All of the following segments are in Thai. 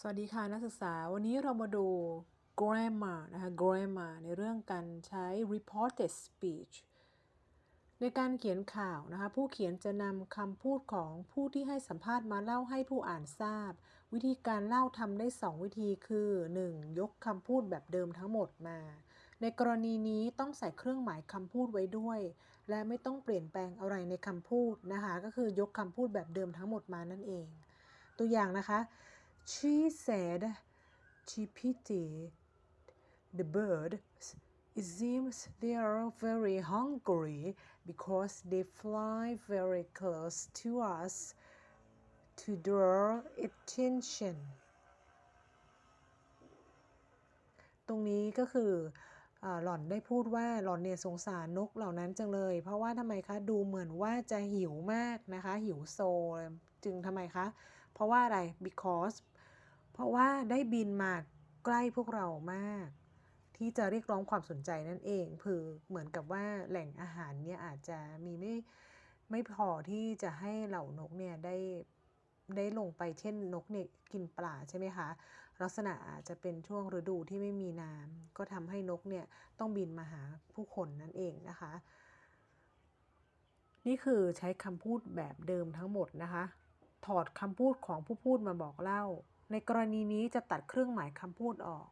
สวัสดีค่ะนักศึกษา วันนี้เรามาดู grammar นะคะ grammar ในเรื่องการใช้ reported speech ในการเขียนข่าวนะคะ ผู้เขียนจะนำคำพูดของผู้ที่ให้สัมภาษณ์มาเล่าให้ผู้อ่านทราบ วิธีการเล่าทำได้ 2 วิธีคือ 1. ยกคำพูดแบบเดิมทั้งหมดมา ในกรณีนี้ต้องใส่เครื่องหมายคำพูดไว้ด้วย และไม่ต้องเปลี่ยนแปลงอะไรในคำพูดนะคะ ก็คือยกคำพูดแบบเดิมทั้งหมดมานั่นเอง ตัวอย่างนะคะ She said she pitied the birds. It seems they are very hungry because they fly very close to us to draw attention. ตรงนี้ก็คืออหล่อนได้พูดว่าหล่อนเนี่ยสงสารนกเหล่านั้นจังเลย เพราะว่าทำไมคะดูเหมือนว่าจะหิวมากนะคะ หิวโซเลยจึงทำไมคะ เพราะว่าอะไร because เพราะว่าได้บินมาใกล้พวกเรามาก ที่จะเรียกร้องความสนใจนั่นเองคือเหมือนกับว่าแหล่งอาหารเนี่ยอาจจะมีไม่ไม่พอที่จะให้เหล่านกเนี่ยได้ได้ลงไปเช่นนกเนี่ยกินปลาใช่ไหมคะลักษณะอาจจะเป็นช่วงฤดูที่ไม่มีน้ำก็ทำให้นกเนี่ยต้องบินมาหาผู้คนนั่นเองนะคะ นี่คือใช้คำพูดแบบเดิมทั้งหมดนะคะ ถอดคำพูดของผู้พูดมาบอกเล่า ในกรณีนี้จะตัดเครื่องหมายคำพูดออก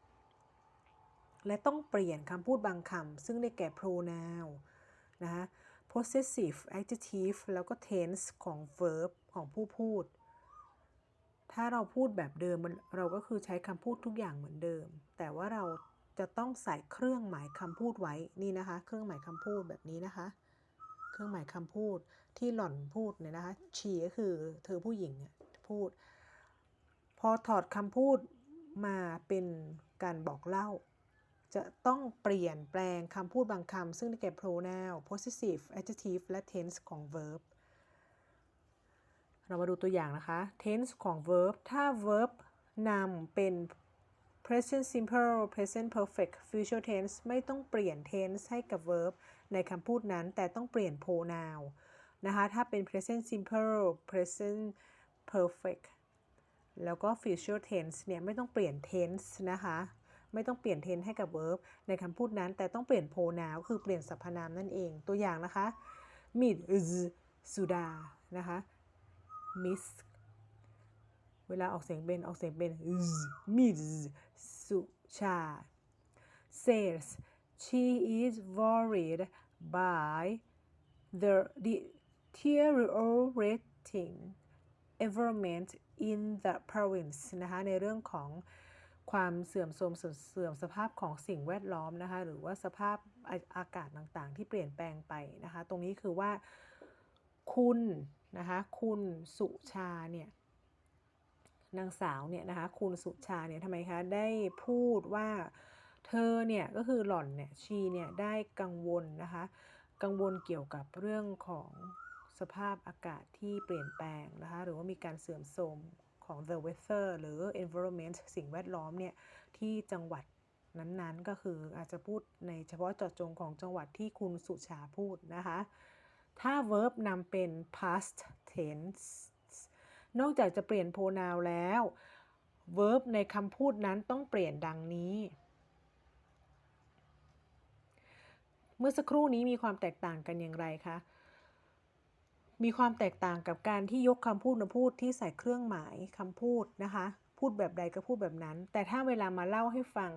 และต้องเปลี่ยนคำพูดบางคำซึ่งได้แก่ pronoun นะคะ possessive adjective แล้วก็ tense ของ verb ของผู้พูด ถ้าเราพูดแบบเดิมเราก็คือใช้คำพูดทุกอย่างเหมือนเดิม แต่ว่าเราจะต้องใส่เครื่องหมายคำพูดไว้นี่นะคะ เครื่องหมายคำพูดแบบนี้นะคะ เครื่องหมายคำพูดที่หล่อนพูดเนี่ยนะคะ she ก็คือเธอผู้หญิงพูด อถอดคำพูดมาเป็นการบอกเล่า จะต้องเปลี่ยนแปลงคำพูดบางคำ ซึ่งได้แก่ pronoun possessive adjective และ tense ของ verb เรามาดูตัวอย่างนะคะ tense ของ verb ถ้า verb นำเป็น present simple present perfect future tense ไม่ต้องเปลี่ยน tense ให้กับ verb ในคำพูดนั้น แต่ต้องเปลี่ยน pronoun นะคะ ถ้าเป็น present simple present perfect แล้วก็ future tense เนี่ยไม่ต้องเปลี่ยน tense นะคะไม่ต้องเปลี่ยน tense ให้กับ verb ในคำพูดนั้น แต่ต้องเปลี่ยน pronoun คือเปลี่ยนสรรพนามนั่นเอง ตัวอย่างนะคะ meet is สุดานะคะ miss เวลาออกเสียงเป็นออกเสียงเป็น miss สุชา says she is worried by the deteriorating environment in the province นะคะในเรื่องของความเสื่อมโทรมเสื่อมสภาพของสิ่งแวดล้อมนะคะหรือว่าสภาพอากาศต่างๆ ที่เปลี่ยนแปลงไปนะคะตรงนี้คือว่าคุณนะคะคุณสุชาเนี่ยนางสาวเนี่ยนะคะคุณสุชาเนี่ยทำไมคะได้พูดว่าเธอเนี่ยก็คือหล่อนเนี่ยชีเนี่ยได้กังวลนะคะกังวลเกี่ยวกับเรื่องของ สภาพอากาศที่เปลี่ยนแปลงนะคะหรือว่ามีการเสื่อมโทรมของ the weather หรือ environment สิ่งแวดล้อมเนี่ยที่จังหวัดนั้นๆ ก็คืออาจจะพูดในเฉพาะเจาะจงของจังหวัดที่คุณสุชาพูดนะคะ ถ้า verb นำเป็น past tense นอกจากจะเปลี่ยน pronoun แล้ว verb ในคำพูดนั้นต้องเปลี่ยนดังนี้ เมื่อสักครู่นี้มีความแตกต่างกันอย่างไรคะ มีความแตกต่างกับการที่ยกคำพูดมาพูดที่ใส่เครื่องหมายคำพูดนะคะ พูดแบบใดก็พูดแบบนั้น แต่ถ้าเวลามาเล่าให้ฟัง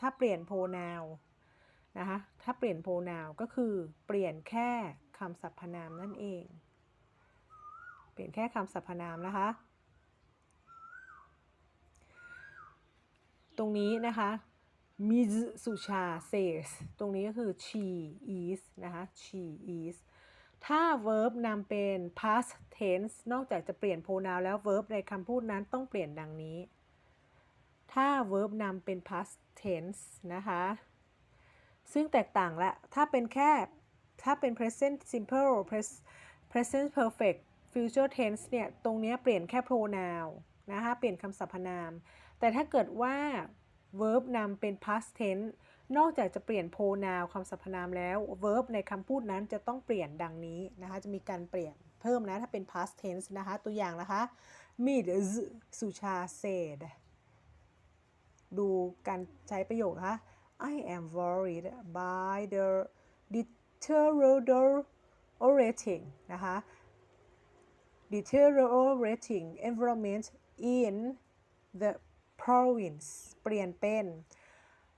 ถ้าเปลี่ยน pronoun นะคะถ้าเปลี่ยน pronoun ก็คือเปลี่ยนแค่คำสรรพนามนั่นเอง เปลี่ยนแค่คำสรรพนามนะคะ ตรงนี้นะคะมิซสุชา says ตรงนี้ก็คือ she is นะคะ she is ถ้า verb นำเป็น past tense นอกจากจะเปลี่ยน pronoun แล้ว verb ในคำพูดนั้นต้องเปลี่ยนดังนี้ ถ้า verb นำเป็น past tense นะคะ ซึ่งแตกต่างละ ถ้าเป็นแค่ ถ้าเป็น present simple present perfect future tense เนี่ย ตรงนี้เปลี่ยนแค่ pronoun นะคะ เปลี่ยนคำสรรพนาม แต่ถ้าเกิดว่า verb นำเป็น past tense นอกจากจะเปลี่ยน pronoun คำสรรพนามแล้ว verb ในคำพูดนั้นจะต้องเปลี่ยนดังนี้นะคะ จะมีการเปลี่ยนเพิ่มนะ ถ้าเป็น past tense นะคะ ตัวอย่างนะคะ Ms. สุชา said ดูการใช้ประโยคนะคะ I am worried by the deteriorating นะคะ deteriorating environment in the province เปลี่ยนเป็น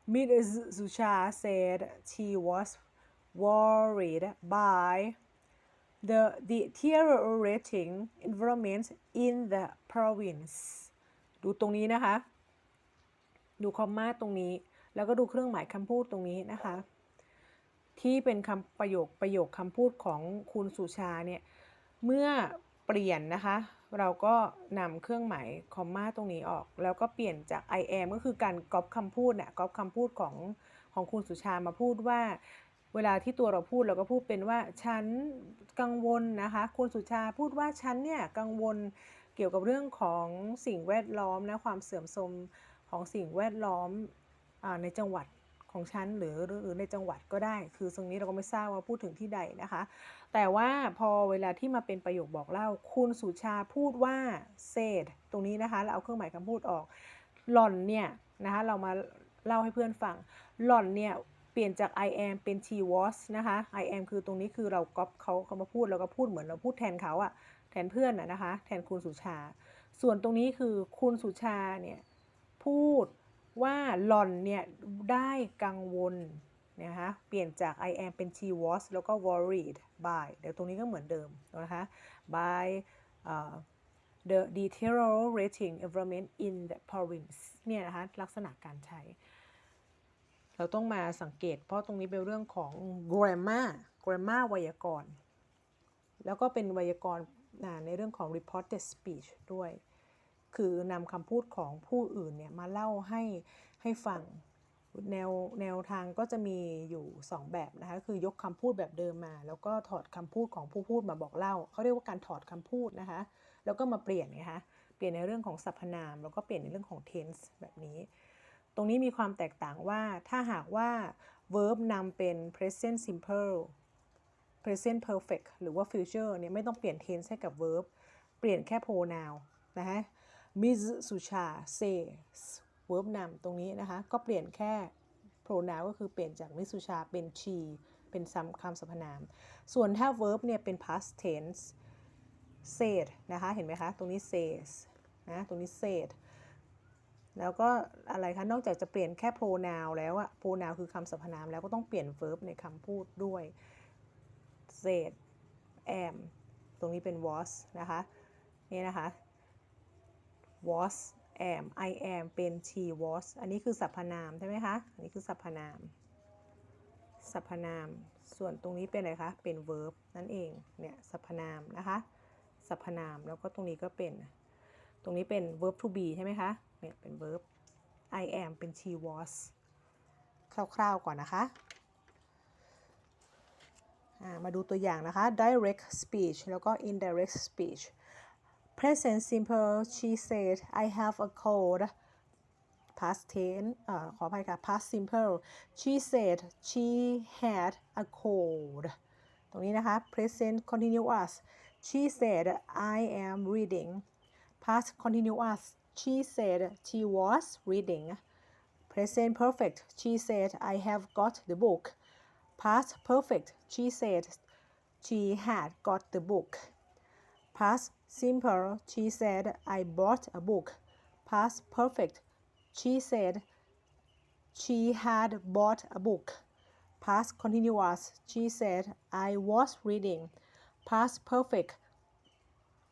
Ms. Sucha said she was worried by the deteriorating environment in the province ดูตรงนี้นะคะ ดูคอมมาตรงนี้ แล้วก็ดูเครื่องหมายคำพูดตรงนี้นะคะ ที่เป็นคำประโยคประโยคคำพูดของคุณสุชาเนี่ย เมื่อเปลี่ยนนะคะ เราก็นำเครื่องหมายคอมมาตรงนี้ออก แล้วก็เปลี่ยนจาก I am ก็คือการก๊อปคำพูดเนี่ยก๊อปคำพูดของของคุณสุชามาพูดว่า เวลาที่ตัวเราพูดเราก็พูดเป็นว่าฉันกังวลนะคะ คุณสุชาพูดว่าฉันเนี่ยกังวลเกี่ยวกับเรื่องของสิ่งแวดล้อมนะความเสื่อมโทรมของสิ่งแวดล้อมอในจังหวัด ของฉันหรือหรือในจังหวัดก็ได้ คือตรงนี้เราก็ไม่ทราบว่าพูดถึงที่ใดนะคะ แต่ว่าพอเวลาที่มาเป็นประโยคบอกเล่า คุณสุชาพูดว่า said ตรงนี้นะคะเราเอาเครื่องหมายคำพูดออกหล่อนเนี่ยนะคะเรามาเล่าให้เพื่อนฟังหล่อนเนี่ยเปลี่ยนจาก I am เป็น she was นะคะ I am คือตรงนี้คือเราก๊อปเขาเขามาพูดแล้วก็พูดเหมือนเราพูดแทนเขาอะแทนเพื่อนอะนะคะ แทนคุณสุชา ส่วนตรงนี้คือคุณสุชาเนี่ยพูด ว่าหล่อนเนี่ยได้กังวลนะคะเปลี่ยนจาก I am เป็น she was แล้วก็ worried by เดี๋ยวตรงนี้ก็เหมือนเดิมนะคะ by uh, the deteriorating environment in the province เนี่ยนะคะลักษณะการใช้ เราต้องมาสังเกต เพราะตรงนี้เป็นเรื่องของ grammar grammar ไวยากรณ์ แล้วก็เป็นไวยากรณ์ในเรื่องของ reported speech ด้วย คือนำคำพูดของผู้อื่นเนี่ยมาเล่าให้ให้ฟังแนวแนวทางก็จะมีอยู่ 2 แบบนะคะคือยกคำพูดแบบเดิมมา แล้วก็ถอดคำพูดของผู้พูดมาบอกเล่าเขาเรียกว่าการถอดคำพูดนะคะ แล้วก็มาเปลี่ยนไงคะเปลี่ยนในเรื่องของสรรพนาม แล้วก็เปลี่ยนในเรื่องของ tense แบบนี้ ตรงนี้มีความแตกต่างว่าถ้าหากว่า verb นำเป็น present simple present perfect หรือว่า future เนี่ยไม่ต้องเปลี่ยน tense ให้กับ verb เปลี่ยนแค่ pronoun นะคะ Ms. สุชา says verb นำตรงนี้นะคะ ก็เปลี่ยนแค่ pronoun ก็คือเปลี่ยนจาก Ms. สุชาเป็น she เป็นคำคำสรรพนาม ส่วนถ้า verb เนี่ยเป็น past tense said นะคะ เห็นไหมคะ ตรงนี้ says นะ ตรงนี้ said แล้วก็อะไรคะ นอกจากจะเปลี่ยนแค่ pronoun แล้วอะ pronoun คือคำสรรพนาม แล้วก็ต้องเปลี่ยน verb ในคำพูดด้วย said am ตรงนี้เป็น was นะคะ นี่นะคะ was am I am เป็น she was อันนี้คือสรรพนามใช่ไหมคะ อันนี้คือสรรพนาม สรรพนาม ส่วนตรงนี้เป็นอะไรคะ เป็น verb นั่นเอง เนี่ยสรรพนามนะคะ สรรพนาม แล้วก็ตรงนี้ก็เป็น ตรงนี้เป็น verb to be ใช่ไหมคะ เนี่ยเป็น verb I am เป็น she was คร่าวๆก่อนนะคะ มาดูตัวอย่างนะคะ direct speech แล้วก็ indirect speech present simple she said I have a cold past tense เอ่อขออภัยค่ะ past simple she said she had a cold ตรงนี้นะคะ present continuous she said I am reading past continuous she said she was reading present perfect she said I have got the book past perfect she said she had got the book past simple she said I bought a book. Past perfect she said she had bought a book. Past continuous she said I was reading. Past perfect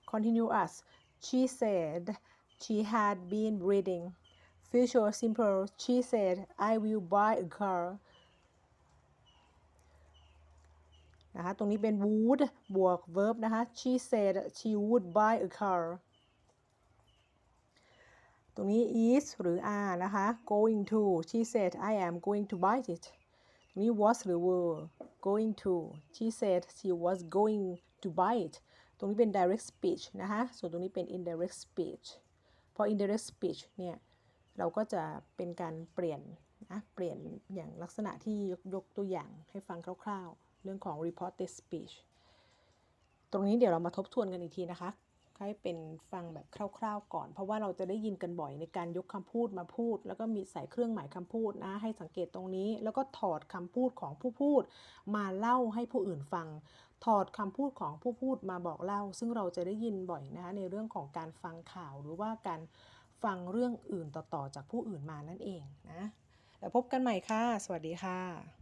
continuous she said she had been reading. Future simple she said I will buy a car นะคะ ตรงนี้เป็น would บวก verb นะคะ she said she would buy a car ตรงนี้ is หรือ are นะคะ going to she said I am going to buy it ตรงนี้ was หรือ were going to she said she was going to buy it ตรงนี้เป็น direct speech นะคะ ส่วนตรงนี้เป็น indirect speech พอ indirect speech เนี่ย เราก็จะเป็นการเปลี่ยนนะ เปลี่ยนอย่างลักษณะที่ยกยกตัวอย่างให้ฟังคร่าวๆ เรื่องของ reported speech ตรงนี้เดี๋ยวเรามาทบทวนกันอีกทีนะคะ ให้เป็นฟังแบบคร่าวๆก่อน เพราะว่าเราจะได้ยินกันบ่อยในการยกคำพูดมาพูด แล้วก็มีใส่เครื่องหมายคำพูดนะ ให้สังเกตตรงนี้ แล้วก็ถอดคำพูดของผู้พูด มาเล่าให้ผู้อื่นฟัง ถอดคำพูดของผู้พูดมาบอกเล่า ซึ่งเราจะได้ยินบ่อยนะคะในเรื่องของการฟังข่าวหรือว่าการฟังเรื่องอื่นต่อๆจากผู้อื่นมานั่นเองนะแล้วพบกันใหม่ค่ะ สวัสดีค่ะ